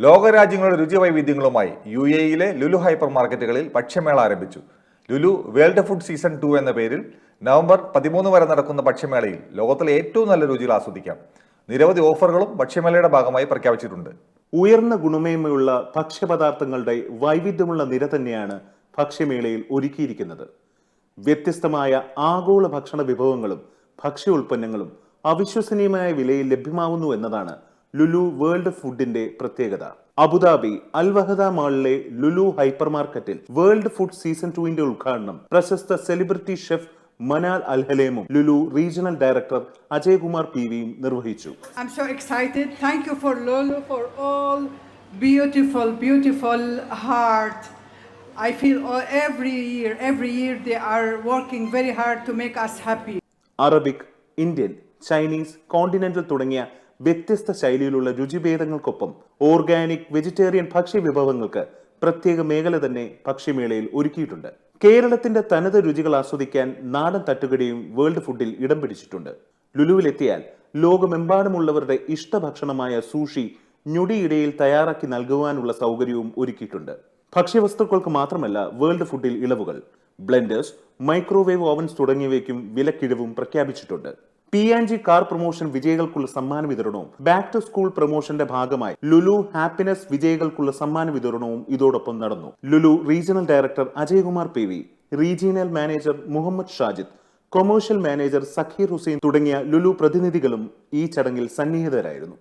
ലോകരാജ്യങ്ങളുടെ രുചി വൈവിധ്യങ്ങളുമായി യു എയിലെ ലുലു ഹൈപ്പർ മാർക്കറ്റുകളിൽ ഭക്ഷ്യമേള ആരംഭിച്ചു. Lulu world food season two എന്ന പേരിൽ നവംബർ പതിമൂന്ന് വരെ നടക്കുന്ന ഭക്ഷ്യമേളയിൽ ലോകത്തിലെ ഏറ്റവും നല്ല രുചികൾ ആസ്വദിക്കാം. നിരവധി ഓഫറുകളും ഭക്ഷ്യമേളയുടെ ഭാഗമായി പ്രഖ്യാപിച്ചിട്ടുണ്ട്. ഉയർന്ന ഗുണമേന്മയുള്ള ഭക്ഷ്യപദാർത്ഥങ്ങളുടെ വൈവിധ്യമുള്ള നിര തന്നെയാണ് ഭക്ഷ്യമേളയിൽ ഒരുക്കിയിരിക്കുന്നത്. വ്യത്യസ്തമായ ആഗോള ഭക്ഷണ വിഭവങ്ങളും ഭക്ഷ്യ ഉൽപ്പന്നങ്ങളും അവിശ്വസനീയമായ വിലയിൽ ലഭ്യമാവുന്നു എന്നതാണ് ലുലു വേൾഡ് ഫുഡിന്റെ പ്രത്യേകത അബുദാബി അൽവഹദ മാളിലെ ലുലു ഹൈപ്പർ മാർക്കറ്റിൽ വേൾഡ് ഫുഡ് സീസൺ ടുവിന്റെ ഉദ്ഘാടനം പ്രശസ്ത celebrity chef Manal അൽഹലേമും Lulu regional director Ajaykumar P വിയും നിർവഹിച്ചു I'm so excited. Thank you for Lolo for all beautiful, beautiful heart. I feel all, every year, every year they are working very hard to make us happy. Arabic Indian Chinese continental തുടങ്ങിയ വ്യത്യസ്ത ശൈലിയിലുള്ള രുചിഭേദങ്ങൾക്കൊപ്പം organic vegetarian ഭക്ഷ്യ വിഭവങ്ങൾക്ക് പ്രത്യേക മേഖല തന്നെ ഭക്ഷ്യമേളയിൽ ഒരുക്കിയിട്ടുണ്ട്. കേരളത്തിന്റെ തനത് രുചികൾ ആസ്വദിക്കാൻ നാടൻ തട്ടുകടയും വേൾഡ് ഫുഡിൽ ഇടം പിടിച്ചിട്ടുണ്ട്. ലുലുവിലെത്തിയാൽ ലോകമെമ്പാടുമുള്ളവരുടെ ഇഷ്ടഭക്ഷണമായ സൂഷി ഞൊടിയിടയിൽ തയ്യാറാക്കി നൽകുവാനുള്ള സൗകര്യവും ഒരുക്കിയിട്ടുണ്ട്. ഭക്ഷ്യവസ്തുക്കൾക്ക് മാത്രമല്ല വേൾഡ് ഫുഡിൽ ഇളവുകൾ. ബ്ലെൻഡേഴ്സ് മൈക്രോവേവ് ഓവൻസ് തുടങ്ങിയവയ്ക്കും വിലക്കിഴിവും പ്രഖ്യാപിച്ചിട്ടുണ്ട്. P and G car promotion വിജയികൾക്കുള്ള സമ്മാന വിതരണവും ബാക്ക് ടു സ്കൂൾ പ്രൊമോഷന്റെ ഭാഗമായി ലുലു ഹാപ്പിനെസ് വിജയികൾക്കുള്ള സമ്മാന വിതരണവും ഇതോടൊപ്പം നടന്നു. Lulu regional director Ajaykumar P V regional manager Muhammad Shajid commercial manager Sakheer Hussain തുടങ്ങിയ ലുലു പ്രതിനിധികളും ഈ ചടങ്ങിൽ സന്നിഹിതരായിരുന്നു.